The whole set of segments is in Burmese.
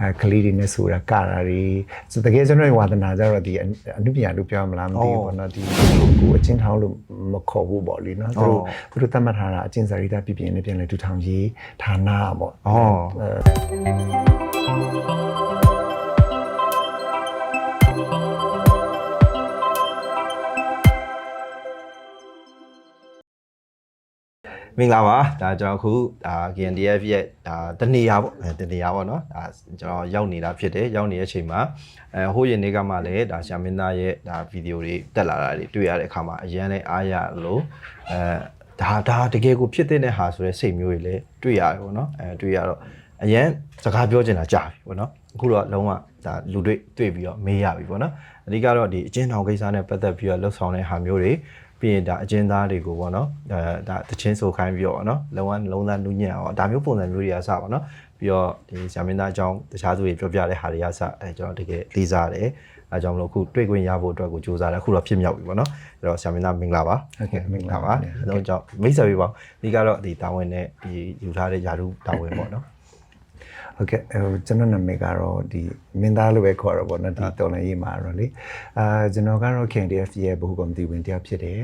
အဲကလေးတွေနဲ့ဆိုတာကတာတွေဆိုတကယ်ကျွန်တော်ရဲ့ဝါသနာကြတော့ဒီအအနုပညာလို့ပြောမလားမသိဘူးပေါ့နော်ဒီကိုအချင်းထောင်းလို့မခေါ်ဘူးပေါ့လေနော်သူတို့သူတို့သတ်မှတ်ထားတာအချင်းစာရိတ္တပြပြင်းနဲ့ပြန်လဲတူထောင်ရေးဌာနပေါ့อ๋ မင်္ဂလာပါဒါကျွန်တော်အခုဒါ KNDF ရဲ့ဒါတနေရာပေါ့အဲတနေရာပေါ့နော်ဒါကျွန်တော်ရောက်နေတာဖြစ်တယ်ရောက်နေတဲ့အချိန်မှာအဲဟိုးရင်နေ့ကမှလည်းဒါရှာမင်းသားရဲ့ဒါဗီဒီယိုတွေတက်လာတာတွေတွေ့ရတဲ့အခါမှာအရန်လည်းအားရလို့အဲဒါဒါတကယ်ကိုဖြစ်တဲ့ဟာဆိုတဲ့စိတ်မျိုးတွေလည်းတွေ့ရတယ်ပေါ့နော်အဲတွေ့ရတော့အရန်စကားပြောချင်တာကြာပြီပေါ့နော်အခုတော့လုံးဝဒါလူတွေ့တွေ့ပြီးတော့မေးရပြီပေါ့နော်အဓိကတော့ဒီအချင်းထောင်ကိစ္စနဲ့ပတ်သက်ပြီးတော့လှုပ်ဆောင်တဲ့ဟာမျိုးတွေ ပြီးရင်ဒါအကျဉ်းသားတွေကိုပေါ့နော်အဲဒါတချင်းဆိုခိုင်းပြီးတော့ပေါ့နော်လုံးဝလုံးသားနူးညံ့အောင်ဒါမျိုးပုံစံမျိုးတွေကစပါနော်ပြီးတော့ဒီဇာမင်းသားအကြောင်းတခြားသူတွေပြောပြတဲ့ဟာတွေကစအဲကျွန်တော်တကယ်လေးစားတယ်အဲကြောင့်မလို့အခုတွေ့ခွင့်ရဖို့အတွက်ကိုစူးစမ်းတယ်အခုတော့ဖြစ်မြောက်ပြီပေါ့နော်အဲ့တော့ဇာမင်းသားမင်္ဂလာပါဟုတ်ကဲ့မင်္ဂလာပါပါအဲတော့ကြောင့်မိတ်ဆက်ပေးပါဦးဒီကတော့ဒီတာဝန်နဲ့ဒီယူထားတဲ့ယာရုတာဝန်ပေါ့နော် ဟုတ်ကဲ့ဟိုကျွန်တော်နာမည်ကတော့ဒီမင်းသားလို့ပဲခေါ်တော့ဗောနော်ဒီတော်လည်းရေးမှာတော့လေအာကျွန်တော်ကတော့ KNDF ရဲ့ဘုကော်မတီဝင်တယောက်ဖြစ်တယ်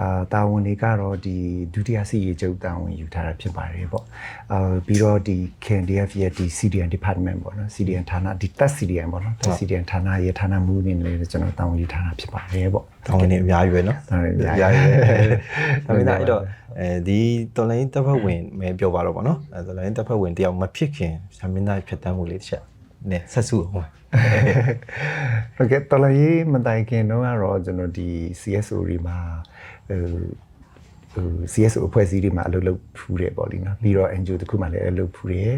အာတာဝန်တွေကတော့ဒီဒုတိယစီရေးချုပ်တာဝန်ယူထားတာဖြစ်ပါတယ်ပေါ့အာပြီးတော့ဒီ KNDF ရဲ့ဒီ CDN department ပေါ့နော် CDN ဌာနဒီတက် CDN ပေါ့နော်တက် CDN ဌာနရဲ့ဌာနမှုနေလည်းကျွန်တော်တာဝန်ယူထားတာဖြစ်ပါတယ်ပေါ့တာဝန်တွေအများကြီးပဲနော်တာဝန်တွေအများကြီးဒါပေမဲ့အဲ့တော့အဲဒီတော်လိုင်းတပ်ဖွဲ့ဝင်မဲပြောပါတော့ဗောနော်အဲတော်လိုင်းတပ်ဖွဲ့ဝင်တယောက်မဖြစ်ခင်ဇာမင်းသားဖြစ်တမ်းမှုလေးတစ်ချက် နဲ့ဆက်စုအောင်ပါဟုတ်ကဲ့တော်လည်းရေးမတိုင်ခင်တော့ကတော့ကျွန်တော်ဒီ CSO တွေမှာဟိုဟို CSO အဖွဲ့အစည်းတွေမှာအလုပ်လုပ်ဖူးတယ်ပေါ့လीနော်ပြီးတော့ NGO တစ်ခုမှလည်းအလုပ်ဖူးတယ်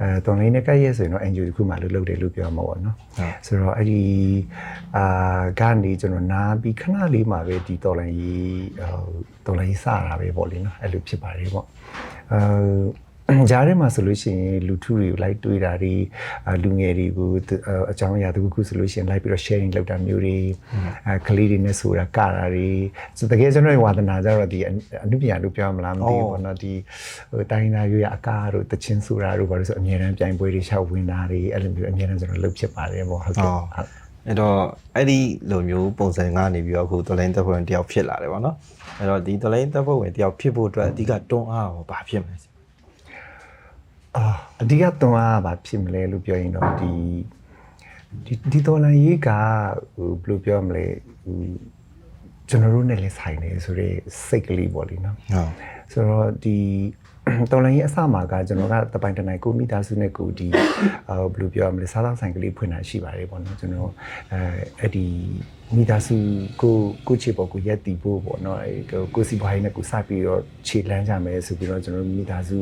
အဲတော်လည်းနဲ့ကပ်ရဲဆိုရင်တော့ NGO တစ်ခုမှအလုပ်လုပ်တယ်လို့ပြောမှာပေါ့နော်ဆိုတော့အဲ့ဒီအာကနေကျွန်တော်နားပြီးခဏလေးမှာပဲဒီတော်လည်းရေးဟိုတော်လည်းရေးစတာပဲပေါ့လीနော်အဲ့လိုဖြစ်ပါတယ်ပေါ့အဲ ကြားထဲမှာဆိုလို့ရှိရင်လူထုတွေကိုလိုက်တွေးတာတွေအာလူငယ်တွေကိုသူအာအကြောင်းအရာတစ်ခုခုဆိုလို့ရှိရင်လိုက်ပြီးတော့ sharing လုပ်တာမျိုးတွေအဲကလေးတွေနဲ့ဆိုတာကတာတွေဆိုတကယ်ကျွန်တော်ရဲ့ဝါသနာကြတော့ဒီအအနုပညာလို့ပြောမလားမသိဘူးပေါ့နော်ဒီဟိုတိုင်းသားရွေးရအကားတို့တချင်းဆိုတာတို့ဘာလို့ဆိုအများတန်းပြိုင်ပွဲတွေရှောက်ဝင်တာတွေအဲ့လိုမျိုးအများတန်းကျွန်တော်လုပ်ဖြစ်ပါတယ်ပေါ့ဟုတ်ကဲ့ဟုတ်အဲ့တော့အဲ့ဒီလိုမျိုးပုံစံကနေပြီးတော့အခုတော်လိုင်းတပ်ဖွဲ့ဝင်တယောက်ဖြစ်လာတယ်ဗောနော်အဲ့တော့ဒီတော်လိုင်းတပ်ဖွဲ့ဝင်တယောက်ဖြစ်ဖို့အတွက်အဓိကတွန်းအားရောဘာဖြစ်မလဲ အာအဓိကသွန်အားကဘာဖြစ်မလဲလို့ပြောရင်တော့ဒီဒီဒီတော်လန်ရေးကဟိုဘယ်လိုပြောမလဲဟိုကျွန်တော်တို့နဲ့လည်းဆိုင်နေဆိုတော့စိတ်ကလေးပေါ့လीနော်ဟုတ်ဆိုတော့ဒီတော်လိုင်းရဲ့အစမှာကကျွန်တော်ကတပိုင်တနိုင်ကိုမိသားစုနဲ့ကိုဒီအာဘယ်လိုပြောရမလဲစားသောက်ဆိုင်ကလေးဖွင့်တာရှိပါတယ်ပေါ့နော်ကျွန်တော်အဲအဲ့ဒီ မိသားစုကိုကိုချစ်ပေါ်ကိုရက်တီဖို့ပေါ့နော်အဲကိုစီပွားရေးနဲ့ကိုစပြီးတော့ခြေလန်းကြမယ်ဆိုပြီးတော့ကျွန်တော်မိသားစု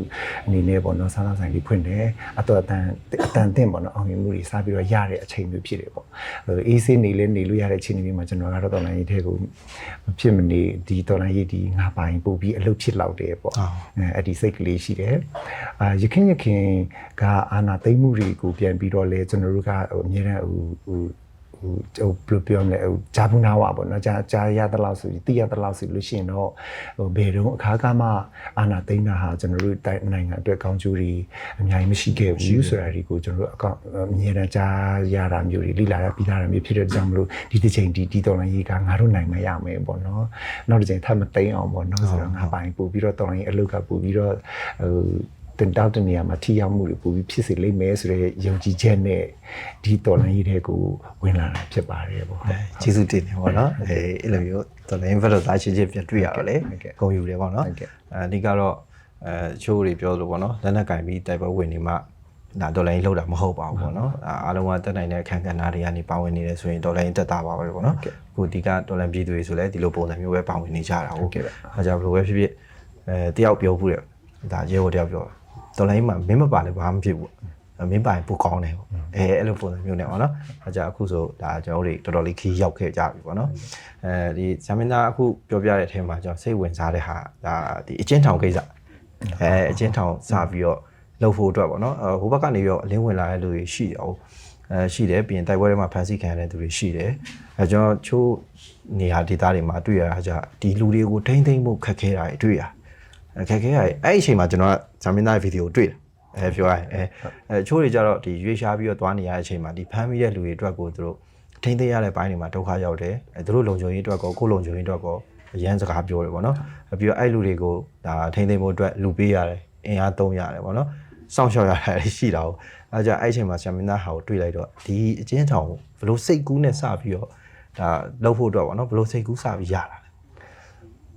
အနေနဲ့ပေါ့နော်စားသောက်ဆိုင်လေးဖွင့်တယ်အတော့အတန်အတန်တင့်ပေါ့နော်အောင်မြင်မှုတွေစပြီးတော့ရတဲ့အချိန်မျိုးဖြစ်တယ်ပေါ့ဟိုအေးဆေးနေလဲနေလို့ရတဲ့အချိန်မျိုးမှာကျွန်တော်ကတော့တော်လိုင်းရေးတဲ့ကိုမဖြစ်မနေဒီတော်လိုင်းရေးဒီငါပိုင်ပို့ပြီးအလုပ်ဖြစ်လောက်တယ်ပေါ့အဲအဲ့ဒီစိတ်ကလေးရှိတယ်အာရခင်ရခင်ကအာနာသိမ့်မှုတွေကိုပြန်ပြီးတော့လဲကျွန်တော်တို့ကဟိုအများနဲ့ဟို ဟိုဟိုဟိုဘယ်လိုပြောမလဲဟိုဂျာဘူးနာဝါပေါ့နော်ဂျာဂျာရတဲ့လောက်ဆိုတိရတဲ့လောက်ဆိုလို့ရှိရင်တော့ဟိုဘယ်တော့အခါကမှအာနာသိမ့်တာဟာကျွန်တော်တို့တိုင်းနိုင်ငံအတွက်ကောင်းကျိုးတွေအများကြီးမရှိခဲ့ဘူးဆိုတာဒီကိုကျွန်တော်တို့အကောင့်အများနဲ့ဂျာရတာမျိုးတွေလိလာရပြီးလာတာမျိုးဖြစ်တဲ့ကြောင့်မလို့ဒီတစ်ချိန်ဒီဒီတော်လိုင်းရေးကငါတို့နိုင်မရမယ်ပေါ့နော်နောက်တစ်ချိန်ထပ်မသိမ်းအောင်ပေါ့နော်ဆိုတော့ငါပိုင်ပို့ပြီးတော့တော်လိုင်းရေးအလုပ်ကပို့ပြီးတော့ဟို တင်တောက်တဲ့နေရာမှာထိရောက်မှုတွေပိုပြီးဖြစ်စေလိမ့်မယ်ဆိုတဲ့ယုံကြည်ချက်နဲ့ဒီတော်လိုင်းရေးတဲ့ကိုဝင်လာတာဖြစ်ပါတယ်ပေါ့ဟုတ်ကျေးဇူးတင်တယ်ဗောနော်အဲအဲ့လိုမျိုးတော်လိုင်းဘက်တော့သားချင်းချင်းပြန်တွေ့ရတော့လေဟုတ်ကဲ့ဂုံယူတယ်ဗောနော်ဟုတ်ကဲ့အဲအဓိကတော့အဲချိုးတွေပြောလို့ဗောနော်လက်နက်ကင်ပြီးတိုက်ပွဲဝင်နေမှဒါတော်လိုင်းလောက်တာမဟုတ်ပါဘူးဗောနော်အာအားလုံးကတက်နိုင်တဲ့အခန်းကဏ္ဍတွေကနေပါဝင်နေတယ်ဆိုရင်တော်လိုင်းတက်တာပါပဲဗောနော်အခုဒီကတော်လိုင်းပြည်သူတွေဆိုလဲဒီလိုပုံစံမျိုးပဲပါဝင်နေကြတာဟုတ်ကဲ့အဲကြောင့်ဘယ်လိုပဲဖြစ်ဖြစ်အဲတယောက်ပြောဘူးတဲ့ဒါရဲဘော်တယောက်ပြောတော် လိုင်းမှာမင်းမပါလဲဘာမှမဖြစ်ဘူးမင်းပိုင်ပိုကောင်းတယ်ပေါ့အဲအဲ့လိုပုံစံမျိုးနဲ့ပေါ့နော်အဲကြအခုဆိုဒါကျွန်တော်တို့တွေတော်တော်လေးခီးရောက်ခဲ့ကြပြီပေါ့နော်အဲဒီဇာမင်းသားအခုပြောပြတဲ့အထက်မှာကျွန်တော်စိတ်ဝင်စားတဲ့ဟာဒါဒီအချင်းထောင်ကိစ္စအဲအချင်းထောင်စပြီးတော့လှုပ်ဖို့အတွက်ပေါ့နော်ဟိုဘက်ကနေပြီးတော့အလင်းဝင်လာတဲ့လူတွေရှိတယ်ဟုတ်အဲရှိတယ်ပြီးရင်တိုက်ပွဲတွေမှာဖန်ဆီးခံရတဲ့သူတွေရှိတယ်အဲကျွန်တော်ချိုးနေရာဒေသတွေမှာတွေ့ရတာကြဒီလူတွေကိုထိမ့်သိမ့်ဖို့ခက်ခဲတာတွေတွေ့ရအ ခက်ခဲရအဲ့ဒီအချိန်မှာကျွန်တော်ကဇာမင်းသားရဲ့ဗီဒီယိုတွေ့တယ်အဲပြောရရင်အဲအဲအချို့တွေကြတော့ဒီရွေးရှားပြီးတော့သွားနေရတဲ့အချိန်မှာဒီဖမ်းမိတဲ့လူတွေအတွက်ကိုသူတို့ထိမ့်သိမ်းရတဲ့ဘိုင်းတွေမှာဒုက္ခရောက်တယ်အဲသူတို့လုံခြုံရေးအတွက်ကောကိုယ်လုံခြုံရေးအတွက်ကောအရန်စကားပြောတယ်ပေါ့နော်အဲပြီးတော့အဲ့လူတွေကိုဒါထိမ့်သိမ်းဖို့အတွက်လူပေးရတယ်အင်အားသုံးရတယ်ပေါ့နော်စောင့်ရှောက်ရတာတွေရှိတာ哦အဲကြင့်အဲ့အချိန်မှာဆရာမင်းသားဟာကိုတွေ့လိုက်တော့ဒီအချင်းထောင်ကိုဘလို့စိတ်ကူးနဲ့စပြီးတော့ဒါလှုပ်ဖို့အတွက်ပေါ့နော်ဘလို့စိတ်ကူးစပြီးရတာလဲ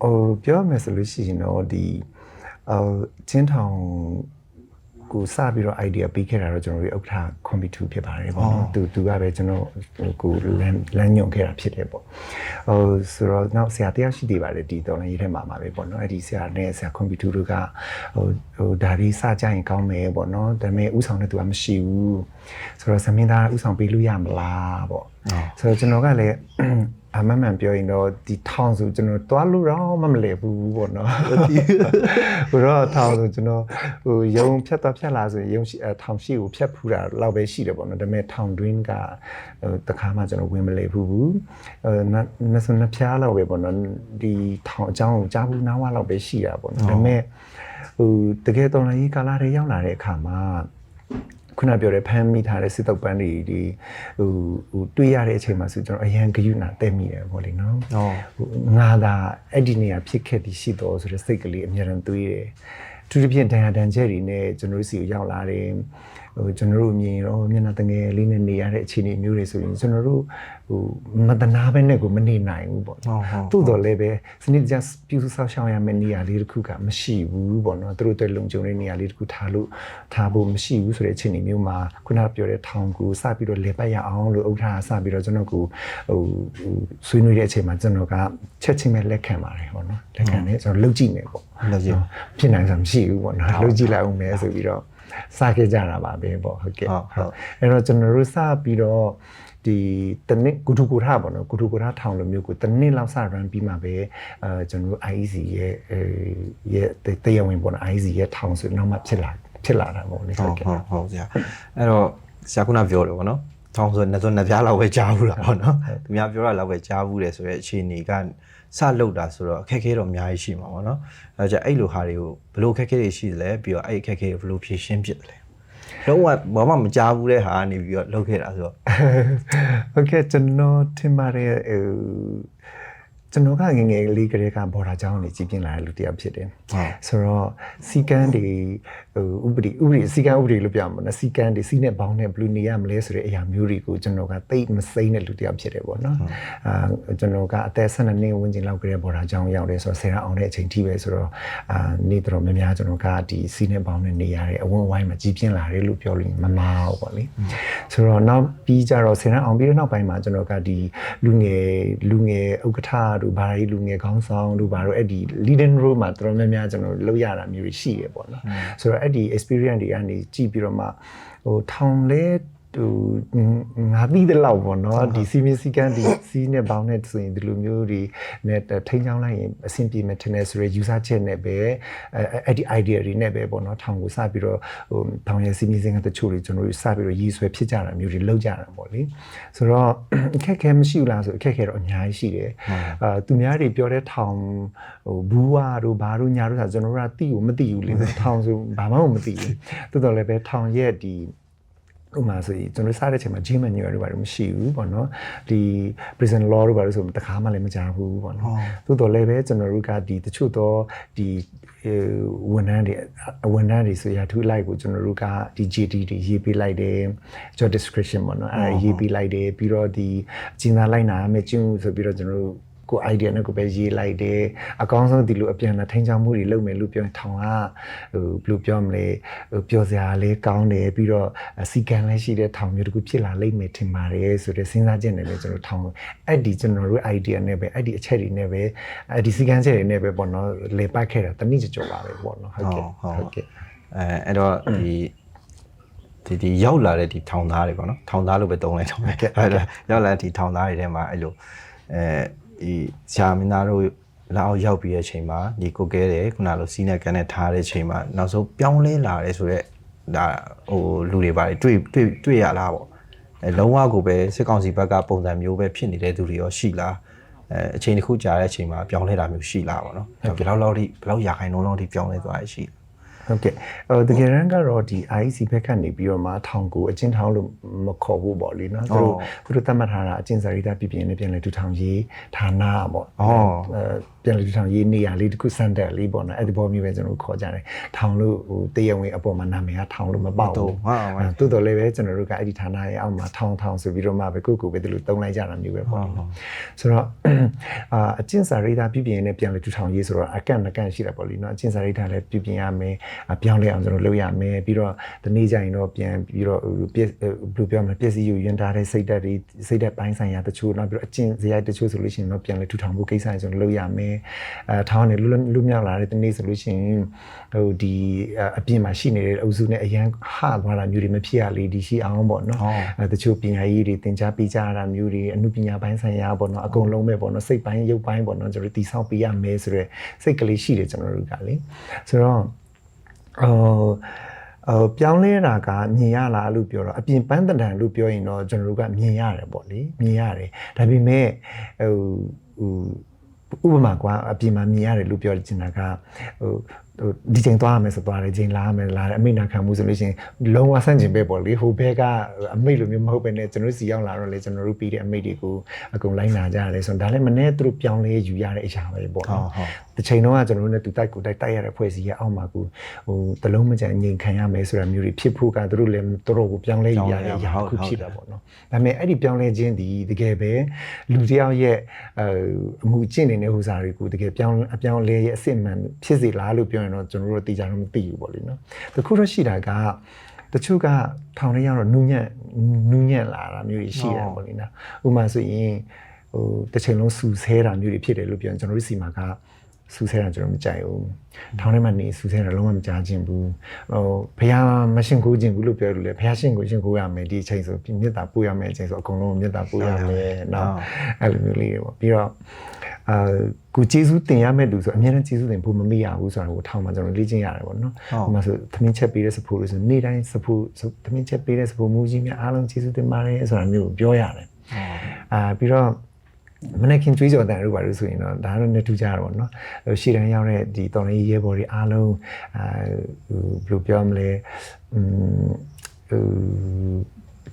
ဟိုပြောရမယ်ဆိုလို့ရှိရင်တော့ဒီဟိုချင်းထောင်ကိုစပြီးတော့ idea ပေးခဲ့တာတော့ကျွန်တော်တို့ဥက္ကဋ္ဌ computer ဖြစ်ပါတယ်ပေါ့နော်သူသူကပဲကျွန်တော်ဟိုကိုလမ်းလမ်းညွှန်ခဲ့တာဖြစ်တယ်ပေါ့ဟိုဆိုတော့နောက်ဆရာတယောက်ရှိသေးပါတယ်ဒီတော်လိုင်းရေးထဲမှာမှာပဲပေါ့နော်အဲ့ဒီဆရာနဲ့ဆရာ computer တို့ကဟိုဟိုဒါလေးစကြရင်ကောင်းမယ်ပေါ့နော်ဒါပေမဲ့ဥဆောင်တဲ့သူကမရှိဘူးဆိုတော့သမင်းသားဥဆောင်ပေးလို့ရမလားပေါ့ဆိုတော့ကျွန်တော်ကလည်း အမမှန်ပြောရင်တော့ဒီထောင်ဆိုကျွန်တော်တွားလို့တော့မမလဲဘူးပေါ့နော်ဟိုတော့ထောင်ဆိုကျွန်တော်ဟိုရုံဖြတ်သွားဖြတ်လာဆိုရင်ရုံရှိအထောင်ရှိကိုဖြတ်ဖူးတာလောက်ပဲရှိတယ်ပေါ့နော်ဒါပေမဲ့ထောင်တွင်းကဟိုတခါမှကျွန်တော်ဝင်မလဲဘူးဘူးအဲနတ်ဆိုနှစ်ဖြားလောက်ပဲပေါ့နော်ဒီထောင်အကြောင်းကိုကြားဘူးနားဝလောက်ပဲရှိတာပေါ့နော်ဒါပေမဲ့ဟိုတကယ်တော်လည်းကာလာတွေရောက်လာတဲ့အခါမှာ ခုနပြောတဲ့ဖမ်းမိထားတဲ့စစ်တုပ်ပန်းတွေဒီဟိုဟိုတွေးရတဲ့အချိန်မှာဆိုကျွန်တော်အရန်ဂယုဏတက်မိတယ်ပေါ့လေနော်ဟုတ်ဟိုငါသာအဲ့ဒီနေရာဖြစ်ခဲ့ပြီးရှိတော့ဆိုတဲ့စိတ်ကလေးအများရန်တွေးတယ်သူတို့ဖြင့်တန်ရာတန်ချက်တွေနဲ့ကျွန်တော်တို့စီကိုရောက်လာတယ် ဟိုကျွန်တော်တို့မြင်တော့မျက်နှာတငယ်လေးနဲ့နေရတဲ့အခြေအနေမျိုးတွေဆိုရင်ကျွန်တော်တို့ဟိုမတနာပဲနဲ့ကိုမနေနိုင်ဘူးပေါ့ဟုတ်ဟုတ်သို့တော်လည်းပဲစနစ်တကျပြုစုဆောက်ရှောက်ရမယ့်နေရာလေးတစ်ခုကမရှိဘူးပေါ့နော်သူတို့အတွက်လုံခြုံတဲ့နေရာလေးတစ်ခုထားလို့ထားဖို့မရှိဘူးဆိုတဲ့အခြေအနေမျိုးမှာခုနပြောတဲ့ထောင်ကူစပြီးတော့လေပတ်ရအောင်လို့ဥက္ကဋ္ဌကစပြီးတော့ကျွန်တော်ကိုဟိုဟိုဆွေးနွေးတဲ့အချိန်မှာကျွန်တော်ကချက်ချင်းပဲလက်ခံပါတယ်ပေါ့နော်လက်ခံတယ်ကျွန်တော်လုပ်ကြည့်မယ်ပေါ့လုပ်ကြည့်နော်ဖြစ်နိုင်ဆိုတာမရှိဘူးပေါ့နော်လုပ်ကြည့်လိုက်အောင်မယ်ဆိုပြီးတော့ စခဲ့ကြတာပါပဲပေါ့ဟုတ်ကဲ့ဟုတ်ဟုတ်အဲ့တော့ကျွန်တော်တို့စပြီးတော့ဒီတနစ်ကုထုကုထပေါ့နော်ကုထုကုထထောင်လိုမျိုးကိုတနစ်လောက်စ run ပြီးမှပဲအဲကျွန်တော်တို့ IEC ရဲ့အဲရဲ့တရားဝင်ပေါ့နော် IEC ရဲ့ထောင်ဆိုနောက်မှဖြစ်လာဖြစ်လာတာပေါ့လေဟုတ်ကဲ့ဟုတ်ဟုတ်ဆရာအဲ့တော့ဆရာခုနပြောတယ်ဗောနော်ထောင်ဆိုနှစ်စုံနှစ်ပြားလောက်ပဲကြားဘူးလားဗောနော်သူများပြောတာလောက်ပဲကြားဘူးတယ်ဆိုတော့အခြေအနေက စလောက်တာဆိုတော့အခက်အခဲတော့အများကြီးရှိမှာဗောနော်အဲကြင့်အဲ့လိုဟာတွေကိုဘယ်လိုအခက်အခဲတွေရှိသလဲပြီးတော့အဲ့အခက်အခဲကိုဘယ်လိုဖြေရှင်းဖြစ်သလဲလုံးဝဘာမှမကြားဘူးတဲ့ဟာကနေပြီးတော့လုပ်ခဲ့တာဆိုတော့ဟုတ်ကဲ့ကျွန်တော်ထင်ပါတယ်ဟို ကျွန်တော်ကငယ်ငယ်လေးကလေးကဘော်ဒါကျောင်းနေကြည်ပြင်းလာတဲ့လူတစ်ယောက်ဖြစ်တယ်ဟုတ်ဆိုတော့စီကန်းတွေဟိုဥပဒေဥပဒေစီကန်းဥပဒေလို့ပြောမှာနော်စီကန်းတွေစီနဲ့ဘောင်းနဲ့ဘယ်လိုနေရမလဲဆိုတဲ့အရာမျိုးတွေကိုကျွန်တော်ကသိမစိမ့်တဲ့လူတစ်ယောက်ဖြစ်တယ်ပေါ့နော်အာကျွန်တော်ကအသက်12နှစ်ဝန်းကျင်လောက်ကလေးဘော်ဒါကျောင်းရောက်တယ်ဆိုတော့ဆယ်ရအောင်တဲ့အချိန်ထိပဲဆိုတော့အာနေတော်များများကျွန်တော်ကဒီစီနဲ့ဘောင်းနဲ့နေရတဲ့အဝန်းဝိုင်းမှာကြီးပြင်းလာတယ်လို့ပြောလို့မမအောင်ပေါ့လေဆိုတော့နောက်ပြီးကြတော့ဆယ်ရအောင်ပြီးတဲ့နောက်ပိုင်းမှာကျွန်တော်ကဒီလူငယ်လူငယ်ဥက္ကဋ္ဌတို့ဘာသာရေးလူငယ်ခေါင်းဆောင်တို့ဘာတို့အဲ့ဒီ leading role မှာတော်တော်များများကျွန်တော်လုပ်ရတာမျိုးတွေရှိရပေါ့နော်ဆိုတော့အဲ့ဒီ experience တွေကနေကြည့်ပြီးတော့မှဟိုထောင်လဲ ဟိုငါပြီးတဲ့လောက်ပေါ့နော်ဒီစီမီစီကန်ဒီစီနဲ့ဘောင်းနဲ့ဆိုရင်ဒီလိုမျိုးတွေနဲ့ထိန်းချောင်းလိုက်ရင်အဆင်ပြေမယ်ထင်တယ်ဆိုရယ် user ချက်နဲ့ပဲအဲအဲ့ဒီ idea တွေနဲ့ပဲပေါ့နော်ထောင်ကိုစပြီးတော့ဟိုထောင်ရဲ့စီမီစင်ကတချို့တွေကျွန်တော်တို့စပြီးတော့ရည်ဆွဲဖြစ်ကြတာမျိုးတွေလုပ်ကြတာပေါ့လေဆိုတော့အခက်အခဲမရှိဘူးလားဆိုအခက်အခဲတော့အများကြီးရှိတယ်အာသူများတွေပြောတဲ့ထောင်ဟိုဘူးဝါတို့ဘာတို့ညာတို့ဆိုကျွန်တော်တို့ကတိကိုမသိဘူးလေထောင်ဆိုဘာမှမသိဘူးတိုးတော်လည်းပဲထောင်ရဲ့ဒီ ဥပမာဆိုရင်ကျွန်တော်စားတဲ့အချိန်မှာ gym manual တွေဘာလို့မရှိဘူးပေါ့နော်ဒီ prison law တွေဘာလို့ဆိုတခါမှလည်းမကြားဘူးပေါ့နော်သို့တော်လည်းပဲကျွန်တော်တို့ကဒီတချို့တော့ဒီဝန်ထမ်းတွေဝန်ထမ်းတွေဆိုရာထူးလိုက်ကိုကျွန်တော်တို့ကဒီ JD တွေရေးပေးလိုက်တယ် job description ပေါ့နော်အဲရေးပေးလိုက်တယ်ပြီးတော့ဒီအကျဉ်းသားလိုက်နာရမယ့်ကျင့်ဆိုပြီးတော့ကျွန်တော်တို့ ကို idea နဲ့ကိုပဲရေးလိုက်တယ်အကောင်းဆုံးဒီလိုအပြန်အလှန်ထိန်းချောင်းမှုတွေလုပ်မယ်လို့ပြောရင်ထောင်ကဟိုဘယ်လိုပြောမလဲဟိုပျော်စရာလေးကောင်းတယ်ပြီးတော့စီကံလည်းရှိတဲ့ထောင်မျိုးတစ်ခုဖြစ်လာလိမ့်မယ်ထင်ပါတယ်ဆိုတဲ့စဉ်းစားချက်နဲ့လည်းကျွန်တော်ထောင်အဲ့ဒီကျွန်တော်တို့ idea နဲ့ပဲအဲ့ဒီအချက်တွေနဲ့ပဲအဲ့ဒီစီကံချက်တွေနဲ့ပဲပေါ့နော်လေပတ်ခဲ့တာတနည်းကြော်ပါပဲပေါ့နော်ဟုတ်ကဲ့ဟုတ်ဟုတ်ဟုတ်ကဲ့အဲအဲ့တော့ဒီဒီဒီရောက်လာတဲ့ဒီထောင်သားတွေပေါ့နော်ထောင်သားလို့ပဲတုံးလိုက်တော့မယ်ဟုတ်တယ်ရောက်လာတဲ့ဒီထောင်သားတွေထဲမှာအဲ့လိုအဲ ဒီဆရာမင်းသားတို့လာအောင်ရောက်ပြီးတဲ့အချိန်မှာဒီကိုကဲတယ်ခုနလိုစီးနဲ့ကန်နဲ့ထားတဲ့အချိန်မှာနောက်ဆုံးပြောင်းလဲလာတယ်ဆိုတော့ဒါဟိုလူတွေပါတယ်တွေ့တွေ့တွေ့ရလားပေါ့အဲလုံးဝကိုပဲစစ်ကောင်စီဘက်ကပုံစံမျိုးပဲဖြစ်နေတဲ့သူတွေရောရှိလားအဲအချိန်တစ်ခုကြာတဲ့အချိန်မှာပြောင်းလဲတာမျိုးရှိလားပေါ့နော်ဘယ်လောက်လောက်ထိဘယ်လောက်ရာခိုင်နှုန်းလောက်ထိပြောင်းလဲသွားရရှိလဲ ဟုတ်ကဲ့ဟိုတကယ်တမ်းကတော့ဒီ IEC ဘက်ကနေပြီးတော့မှထောင်ကိုအကျဉ်းထောင်လို့မခေါ်ဘူးပေါ့လေနော်သူတို့သူတို့သတ်မှတ်ထားတာအကျဉ်းစာရိတ္တပြည်ပြင်းနဲ့ပြန်လဲတူထောင်ရေးဌာနပေါ့အော်အဲ ပြန်လဲတူထောင်ရေးနေရာလေးတစ်ခုစံတက်လေးပေါ့နော်အဲ့ဒီပေါ်မျိုးပဲကျွန်တော်တို့ခေါ်ကြတယ်ထောင်လို့ဟိုတရဝင်အပေါ်မှာနာမည်ကထောင်လို့မပေါက်ဟုတ်ဘူးဟုတ်ဟုတ်အဲတိုးတော်လည်းပဲကျွန်တော်တို့ကအဲ့ဒီဌာနရဲ့အောက်မှာထောင်ထောင်ဆိုပြီးတော့မှပဲကိုယ့်ကိုယ်ပဲဒီလိုတုံးလိုက်ကြတာမျိုးပဲပေါ့လေနော်ဆိုတော့အာအကျင့်စာရိတ္တပြည်ပြင်းနဲ့ပြန်လဲတူထောင်ရေးဆိုတော့အကန့်အကန့်ရှိတာပေါ့လေနော်အကျင့်စာရိတ္တလည်းပြည်ပြင်းရမယ်အပြောင်းလဲအောင်ကျွန်တော်လုပ်ရမယ်ပြီးတော့ဒီနေ့ကျရင်တော့ပြန်ပြီးတော့ဟိုပြည့်ဘယ်လိုပြောမလဲပြည့်စည်ယူရင်းထားတဲ့စိတ်ဓာတ်တွေစိတ်ဓာတ်ပိုင်းဆိုင်ရာတချို့နောက်ပြီးတော့အကျင့်စရိုက်တချို့ဆိုလို့ရှိရင်တော့ပြန်လဲထူထောင်ဖို့ကိစ္စတွေကျွန်တော်လုပ်ရမယ်အဲထောင်းနေလွတ်လွတ်မြောက်လာတဲ့ဒီနေ့ဆိုလို့ရှိရင်ဟိုဒီအပြင်မှာရှိနေတဲ့အုပ်စုနဲ့အရန်ဟသွားတာမျိုးတွေမဖြစ်ရလေဒီရှိအောင်ပေါ့နော်ဟုတ်အဲတချို့ပညာရေးတွေသင်ကြားပေးကြရတာမျိုးတွေအမှုပညာပိုင်းဆိုင်ရာပေါ့နော်အကုန်လုံးပဲပေါ့နော်စိတ်ပိုင်းရုပ်ပိုင်းပေါ့နော်ကျွန်တော်တို့တည်ဆောက်ပေးရမယ်ဆိုတော့စိတ်ကလေးရှိတယ်ကျွန်တော်တို့ကလေဆိုတော့အော်အော်ပြောင်းလဲတာကမြင်ရလားလို့ပြောတော့အပြင်ပန်းတန်တန်လို့ပြောရင်တော့ကျွန်တော်တို့ကမြင်ရတယ်ပေါ့လေမြင်ရတယ်ဒါပေမဲ့ဟိုဟို ဥပမာကွာအပြင်မှာမြင်ရတယ်လို့ပြောချင်တာကဟို ဟိုဒီချိန်သွားရမယ်ဆိုသွားတယ်ချိန်လာရမယ်လာတယ်အမိတ်နာခံမှုဆိုလို့ရှိရင်လုံးဝဆန့်ကျင်ပဲပေါ့လေဟိုဘက်ကအမိတ်လိုမျိုးမဟုတ်ပဲねကျွန်တော်တို့စီရောက်လာတော့လေကျွန်တော်တို့ပြီးတဲ့အမိတ်တွေကိုအကုန်လိုက်နာကြရတယ်ဆိုတော့ဒါလည်းမနေ့သူတို့ပြောင်းလဲယူရတဲ့အရာပဲပေါ့နော်ဟုတ်ဟုတ်တစ်ချိန်တော့ကကျွန်တော်တို့ ਨੇ တူတိုက်ကိုတိုက်တိုက်ရတဲ့ဖွဲ့စည်းရဲ့အောက်မှာကူဟိုတလုံးမကြံငြိမ်ခံရမယ်ဆိုတာမျိုးတွေဖြစ်ဖို့ကသူတို့လည်းသူတို့ကိုပြောင်းလဲယူရတဲ့အရာတစ်ခုဖြစ်တာပေါ့နော်ဒါပေမဲ့အဲ့ဒီပြောင်းလဲခြင်းဒီတကယ်ပဲလူတစ်ယောက်ရဲ့အဲအမှုကျင့်နေတဲ့ဟိုစားတွေကိုတကယ်ပြောင်းအပြောင်းလဲရဲ့အစစ်အမှန်ဖြစ်စေလားလို့ပြောရင်တော့ကျွန်တော်တို့သိကြတော့မသိဘူးပေါ့လေနော်တခုတော့ရှိတာကတချို့ကထောင်ထဲရောက်တော့နူးညံ့နူးညံ့လာတာမျိုးတွေရှိတယ်ပေါ့လေနော်ဥပမာဆိုရင်ဟိုတစ်ချိန်လုံးစူဆဲတာမျိုးတွေဖြစ်တယ်လို့ပြောရင်ကျွန်တော်တို့စီမှာက စူဆဲတာကျွန်တော်မကြိုက်ဘူး။ထောင်းထဲမှာနေစူဆဲတာလုံးဝမကြားခြင်းဘူး။ဟိုဘုရားမရှင်ကိုခြင်းဘူးလို့ပြောလို့လေဘုရားရှင်ကိုရှင်ကိုရမယ်ဒီအချိန်ဆိုပြီးမေတ္တာပို့ရမယ်အချိန်ဆိုအကုန်လုံးမေတ္တာပို့ရမယ်။နော်အဲ့လိုမျိုးလေးတွေပေါ့။ပြီးတော့အာကိုကျေးဇူးတင်ရမယ့်လူဆိုအများနဲ့ကျေးဇူးတင်ဖို့မမေ့ရဘူးဆိုတာကိုထောင်းမှာကျွန်တော်လေ့ကျင့်ရတယ်ပေါ့နော်။ဟိုမှာဆိုသမင်းချက်ပေးတဲ့စဖိုးလို့ဆိုနေ့တိုင်းစဖိုးသမင်းချက်ပေးတဲ့စဖိုးမူကြီးများအားလုံးကျေးဇူးတင်ပါတယ်ဆိုတာမျိုးကိုပြောရတယ်။အာပြီးတော့ မနေ့ခင်ကြွေးကြော်တန်တို့ပါလို့ဆိုရင်တော့ဒါတော့နေထူးကြတာပေါ့နော်ဟိုရှေ့တန်းရောက်တဲ့ဒီတော်လေးရဲဘော်တွေအားလုံးအာဟိုဘယ်လိုပြောမလဲอืมဟို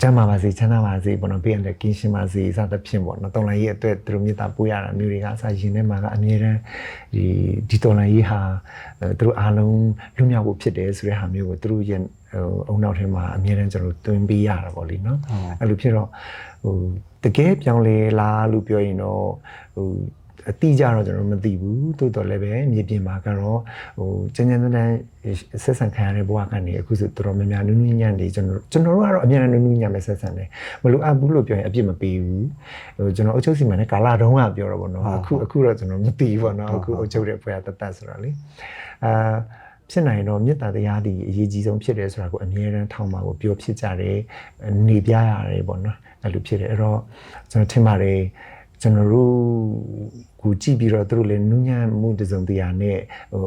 ကျမ်းမာပါစေချမ်းသာပါစေပေါ့နော်ဘေးရန်တဲ့ကင်းရှင်းပါစေစသဖြင့်ပေါ့နော်တော်လိုင်းရဲ့အတွက်သူတို့မေတ္တာပို့ရတာမျိုးတွေကအစရင်ထဲမှာကအမြဲတမ်းဒီဒီတော်လိုင်းရေးဟာအဲသူတို့အားလုံးလွတ်မြောက်ဖို့ဖြစ်တယ်ဆိုတဲ့ဟာမျိုးကိုသူတို့ရဲ့ ဟိုအုံနောက်ထဲမှာအမြဲတမ်းကျွန်တော်တို့တွင်းပေးရတာပေါ့လေနော်အဲ့လိုဖြစ်တော့ဟိုတကယ်ပြောင်းလဲလားလို့ပြောရင်တော့ဟိုအတိအကျတော့ကျွန်တော်မသိဘူးတိုးတော်လည်းပဲမြေပြင်မှာကတော့ဟိုကျန်းကျန်းတန်းတန်းဆက်ဆံခံရတဲ့ဘဝကနေအခုဆိုတော်တော်များများနူးနူးညံ့နေကျွန်တော်ကျွန်တော်တို့ကတော့အများနဲ့နူးနူးညံ့ပဲဆက်ဆံတယ်မလို့အပ်ဘူးလို့ပြောရင်အပြစ်မပေးဘူးဟိုကျွန်တော်အုပ်ချုပ်စီမံနဲ့ကာလာတုံးကပြောတော့ဗောနော်အခုအခုတော့ကျွန်တော်မသိဘူးဗောနော်အခုအုပ်ချုပ်တဲ့ဖွဲ့ကတတ်တတ်ဆိုတော့လေအာ ဖြစ်နိုင်တော့မေတ္တာတရားဒီအရေးကြီးဆုံးဖြစ်တယ်ဆိုတာကိုအမြဲတမ်းထောက်မှာကိုပြောဖြစ်ကြတယ်နေပြရတယ်ပေါ့နော်အဲ့လိုဖြစ်တယ်အဲ့တော့ကျွန်တော်ထင်ပါတယ်ကျွန်တော်တို့ကိုကြည့်ပြီးတော့သူတို့လည်းနူးညံ့မှုတစ်စုံတရာနဲ့ဟို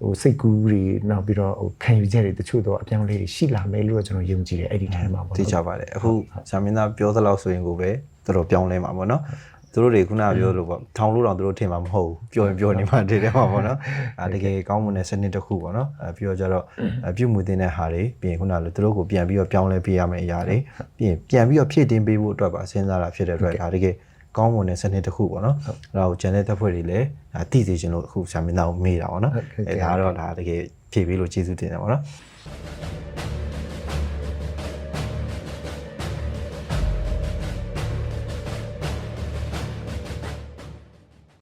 ဟိုစိတ်ကူးတွေနောက်ပြီးတော့ဟိုခံယူချက်တွေတချို့တော့အပြောင်းအလဲတွေရှိလာမယ်လို့တော့ကျွန်တော်ယုံကြည်တယ်အဲ့ဒီထဲမှာပေါ့သိကြပါတယ်အခုဇာမင်းသားပြောသလောက်ဆိုရင်ကိုပဲတော်တော်ပြောင်းလဲမှာပေါ့နော်သူ တို့တွေခုနပြောလို့ပေါ့ထောင်လို့တော့သူတို့ထင်မှာမဟုတ်ဘူးပြောရင်ပြောနေမှတည်တယ်မှာပေါ့နော်အဲတကယ်ကောင်းမွန်တဲ့စနစ်တစ်ခုပေါ့နော်အဲပြီးတော့ကြတော့အပြုတ်မှုတင်တဲ့ဟာတွေပြီးရင်ခုနလိုသူတို့ကိုပြန်ပြီးတော့ပြောင်းလဲပေးရမယ့်အရာတွေပြီးရင်ပြန်ပြီးတော့ဖြည့်တင်းပေးဖို့အတွက်ပါစဉ်းစားတာဖြစ်တဲ့အတွက်ဒါတကယ်ကောင်းမွန်တဲ့စနစ်တစ်ခုပေါ့နော်အဲဒါကိုကျန်တဲ့တပ်ဖွဲ့တွေလည်းဒါသိစေချင်လို့အခုဇာမင်းသားကိုမေးတာပေါ့နော်အဲဒါကတော့ဒါတကယ်ဖြည့်ပေးလို့ကျေးဇူးတင်တယ်ပေါ့နော်